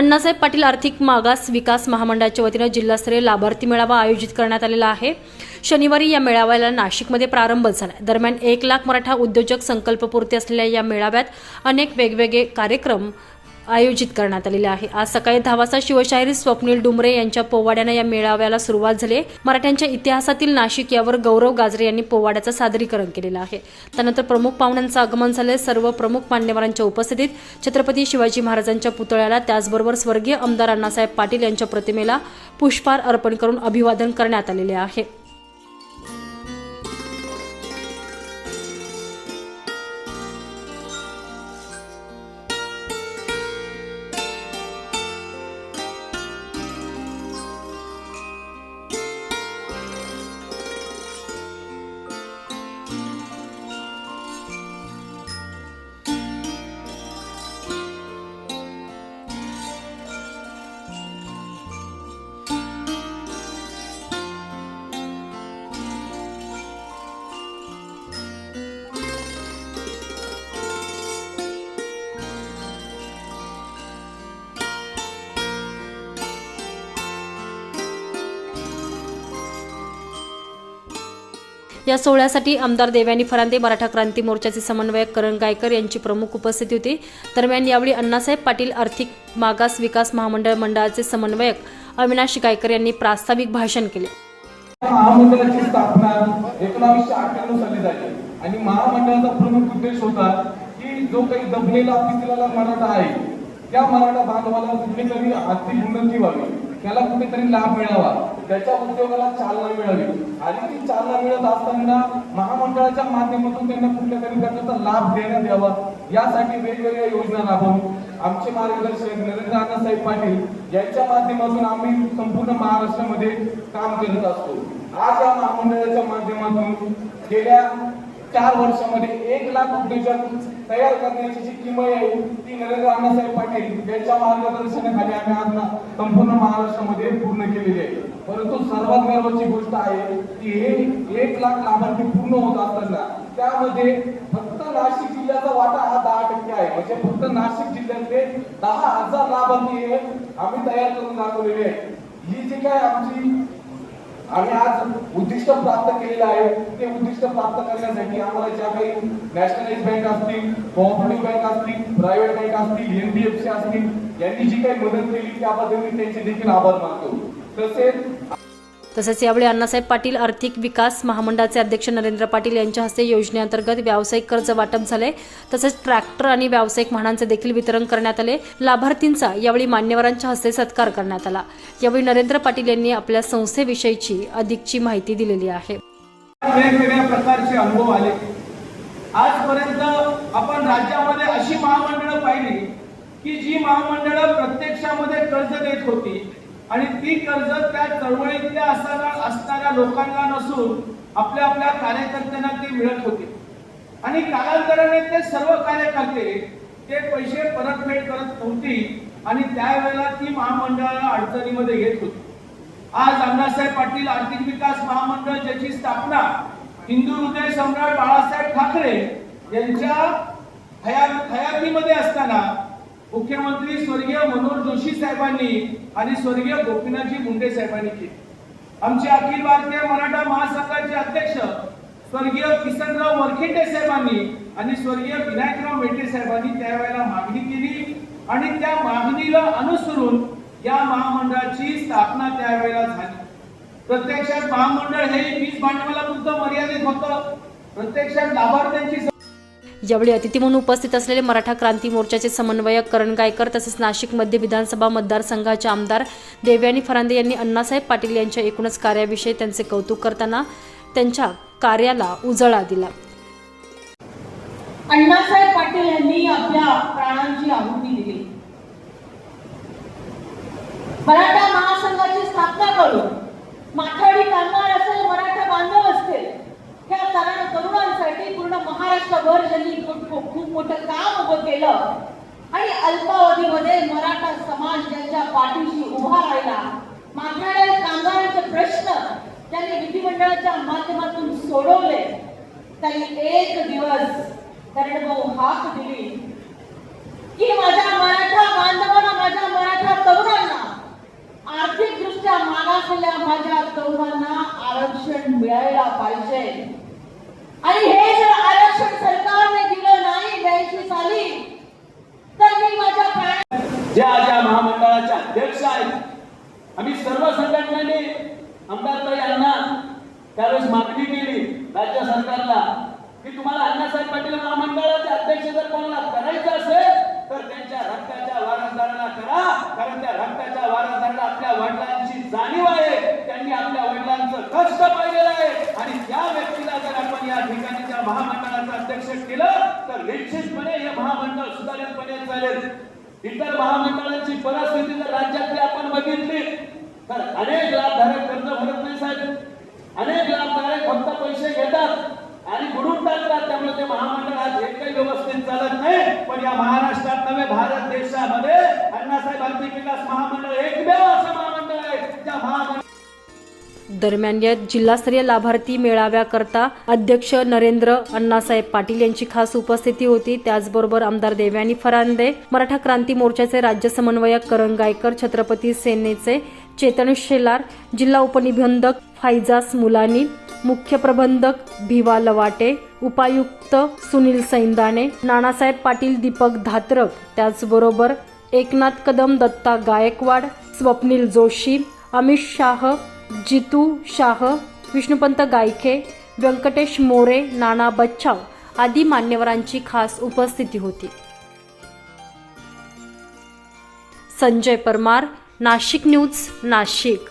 अण्णासाहेब पाटील आर्थिक मागास विकास महामंडळाच्या वतीनं जिल्हास्तरीय लाभार्थी मेळावा आयोजित करण्यात आलेला आहे. शनिवारी या मेळाव्याला नाशिकमध्ये प्रारंभ झाला. दरम्यान एक लाख मराठा उद्योजक संकल्पपूर्ती असलेल्या या मेळाव्यात अनेक वेगवेगळे कार्यक्रम आयोजित करण्यात आलेले आहे. आज सकाळी दहा वाजता शिवशाहीर स्वप्नील डुमरे यांच्या पोवाड्यानं या मेळाव्याला सुरुवात झाली मराठ्यांच्या इतिहासातील नाशिक यावर गौरव गाजरे यांनी पोवाड्याचं सादरीकरण केलेलं आहे. त्यानंतर प्रमुख पाहुण्यांचं आगमन झाले सर्व प्रमुख मान्यवरांच्या उपस्थितीत छत्रपती शिवाजी महाराजांच्या पुतळ्याला त्याचबरोबर स्वर्गीय आमदार अण्णासाहेब पाटील यांच्या प्रतिमेला पुष्पहार अर्पण करून अभिवादन करण्यात आलेले आहे. या सोहळ्यासाठी आमदार देवयानी फरांदे मराठा क्रांती मोर्चाचे समन्वयक करण गायकर यांची प्रमुख उपस्थिती होती. दरम्यान यावेळी अण्णासाहेब पाटील आर्थिक मागास विकास महामंडळ मंडळाचे समन्वयक अविनाश गायकर यांनी प्रास्ताविक भाषण केले. महामंडळाची स्थापना एकोणावीसशे अठ्ठ्याण्णव साली झाली. आणि महामंडळाचा प्रमुख उद्देश होता की जो काही दबलेला पिचलेला मराठा आहे त्या मराठा बांधवाला कुठेतरी आर्थिक उन्नती व्हावी त्याला कुठेतरी लाभ मिळावा. त्याच्या उद्योगाला चालना मिळावी. आणि ती चालना मिळत असताना महामंडळाच्या माध्यमातून त्यांना कुठल्या तरी प्रकारचा लाभ देण्यात यावा. यासाठी वेगवेगळ्या योजना राबवून आमचे मार्गदर्शक नरेंद्र अण्णासाहेब पाटील यांच्या माध्यमातून आम्ही संपूर्ण महाराष्ट्रामध्ये काम करत असतो. आज या महामंडळाच्या माध्यमातून गेल्या चार वर्षामध्ये एक लाख उद्योजक तयार करण्याची जी किमय आहे ती नरेंद्र अण्णासाहेब पाटील यांच्या मार्गदर्शनाखाली आम्ही आज संपूर्ण महाराष्ट्रामध्ये पूर्ण केलेली आहे. परंतु सर्वात गर्वाची गोष्ट आहे की हे एक लाख लाभार्थी पूर्ण होत असताना त्यामध्ये फक्त नाशिक जिल्ह्याचा वाटा हा दहा टक्के आहे. म्हणजे फक्त नाशिक जिल्ह्यातले दहा हजार लाभार्थी हे आम्ही तयार करून दाखवलेले आहे ही जी काय आमची आम्ही आज उद्दिष्ट प्राप्त केलेलं आहे. ते उद्दिष्ट प्राप्त करण्यासाठी आम्हाला ज्या काही नॅशनलाइज बँक असतील कोऑपरेटिव्ह बँक असतील प्रायव्हेट बँक असतील एनबीएफसी असतील यांनी जी काही मदत केली त्याबद्दल मी त्यांचे देखील आभार मानतो. तसेच तसेच यावेळी अण्णासाहेब पाटील आर्थिक विकास महामंडळाचे अध्यक्ष नरेंद्र पाटील यांच्या हस्ते योजनेअंतर्गत व्यावसायिक कर्ज वाटप झाले. तसेच ट्रॅक्टर आणि व्यावसायिक वाहनांचे देखील वितरण करण्यात आले. लाभार्थींचा यावेळी मान्यवरांच्या हस्ते सत्कार करण्यात आला. यावेळी नरेंद्र पाटील यांनी आपल्या संस्थेविषयीची अधिकची माहिती दिलेली आहे. वेगवेगळ्या प्रकारचे अनुभव आले. आजपर्यंत आपण राज्यामध्ये अशी महामंडळं पाहिली की जी महामंडळं प्रत्यक्षामध्ये कर्ज देत होती. आणि ती कर्ज त्या चळवळीतल्या असताना असणाऱ्या लोकांना नसून आपल्या आपल्या कार्यकर्त्यांना ती मिळत होती. आणि कालांतराने ते सर्व कार्यकर्ते ते पैसे परतफेड करत नव्हती आणि त्यावेळेला ती महामंडळाला अडचणीमध्ये घेत होती. आज अण्णासाहेब पाटील आर्थिक विकास महामंडळ ज्याची स्थापना हिंदू हृदय सम्राट बाळासाहेब ठाकरे यांच्या हयातीमध्ये असताना मुख्यमंत्री स्वर्गीय मनोहर जोशी साहेबांनी आणि स्वर्गीय गोपीनाथजी मुंडे साहेबांनी केली. आमचे अखिल भारतीय मराठा महासंघाचे अध्यक्ष स्वर्गीय किसनराव वरखेटे साहेबांनी आणि स्वर्गीय विनायकराव मेटे साहेबांनी त्यावेळेला मागणी केली आणि त्या मागणीला अनुसरून या महामंडळाची स्थापना त्यावेळेला झाली. प्रत्यक्षात महामंडळ हे वीज भांडवलापुरतं मर्यादित होतं. प्रत्यक्षात लाभार्थ्यांची यावेळी अतिथी म्हणून उपस्थित असलेले मराठा क्रांती मोर्चाचे समन्वयक करण गायकर तसेच नाशिक मध्य विधानसभा मतदारसंघाचे आमदार देवयानी फरांदे यांनी अण्णासाहेब पाटील यांच्या एकूणच कार्याविषयी त्यांचे कौतुक करताना त्यांच्या कार्याला उजळा दिला. अण्णासाहेब पाटील यांनी आपल्या प्राणांची आहुती दिली. मराठा महासंघाची स्थापना करून माथाडी करणार असेल मराठा बांधव असतील महाराष्ट्रभर त्यांनी खूप मोठं काम उभं केलं. आणि अल्पावधीमध्ये मराठा समाज ज्यांच्या पाठीशी उभा राहिला. माथाड्या कामगारांचे प्रश्न त्यांनी विधिमंडळाच्या माध्यमातून सोडवले. त्यांनी एक दिवस भाऊ हाक दिली. की माझ्या मराठा बांधवांना माझ्या मराठा तरुणांना आर्थिकदृष्ट्या मागासलेल्या माझ्या तरुणांना आरक्षण मिळायला पाहिजे. आणि हे जर आरक्षण सरकारने दिलं नाही ब्याऐंशी साली तर मी माझ्या प्राण ज्या महामंडळाचे अध्यक्ष आहेत. आम्ही सर्व संघटनांनी आमदार यांना त्यावेळेस मागणी केली राज्य सरकारला की तुम्हाला अण्णासाहेब पाटील महामंडळाचे अध्यक्ष जर कोणाला करायचं असेल तर त्यांच्या रक्ताच्या वारसदाराला करा. कारण त्या रक्ताच्या वारसदाराला आपल्या वडिलांची जाणीव आहे. त्यांनी आपल्या वडिलांचं कष्ट पाहिलेलं आहे. आणि त्या व्यक्तीला जर आपण या ठिकाणी त्या महामंडळाचं अध्यक्ष केलं तर निश्चितपणे हे महामंडळ सुधारितपणे चालेल. इतर महामंडळांची परिस्थिती जर राज्यातली आपण बघितली तर अनेक लाभधारक कर्ज भरत नाही साहेब. अनेक लाभधारक फक्त पैसे घेतात आणि बुडून टाकतात. त्यामुळे ते महामंडळ आज एकही व्यवस्थित चालत नाही. पण या महाराष्ट्रात नव्हे भारत देशामध्ये अण्णासाहेब आर्थिक विकास महामंडळ हे दरम्यान या जिल्हास्तरीय लाभार्थी मेळाव्याकरता अध्यक्ष नरेंद्र अण्णासाहेब पाटील यांची खास उपस्थिती होती. त्याचबरोबर आमदार देवयानी फरांदे मराठा क्रांती मोर्चाचे राज्य समन्वयक करण गायकर छत्रपती सेनेचे चेतन शेलार जिल्हा उपनिबंधक फायजास मुलानी मुख्य प्रबंधक भिवा लवाटे उपायुक्त सुनील सैंदाणे नानासाहेब पाटील दीपक धात्रक त्याचबरोबर एकनाथ कदम दत्ता गायकवाड स्वप्नील जोशी अमित शाह जितू शाह विष्णुपंत गायखे व्यंकटेश मोरे नाना बच्छाव आदी मान्यवरांची खास उपस्थिती होती. संजय परमार नाशिक न्यूज नाशिक.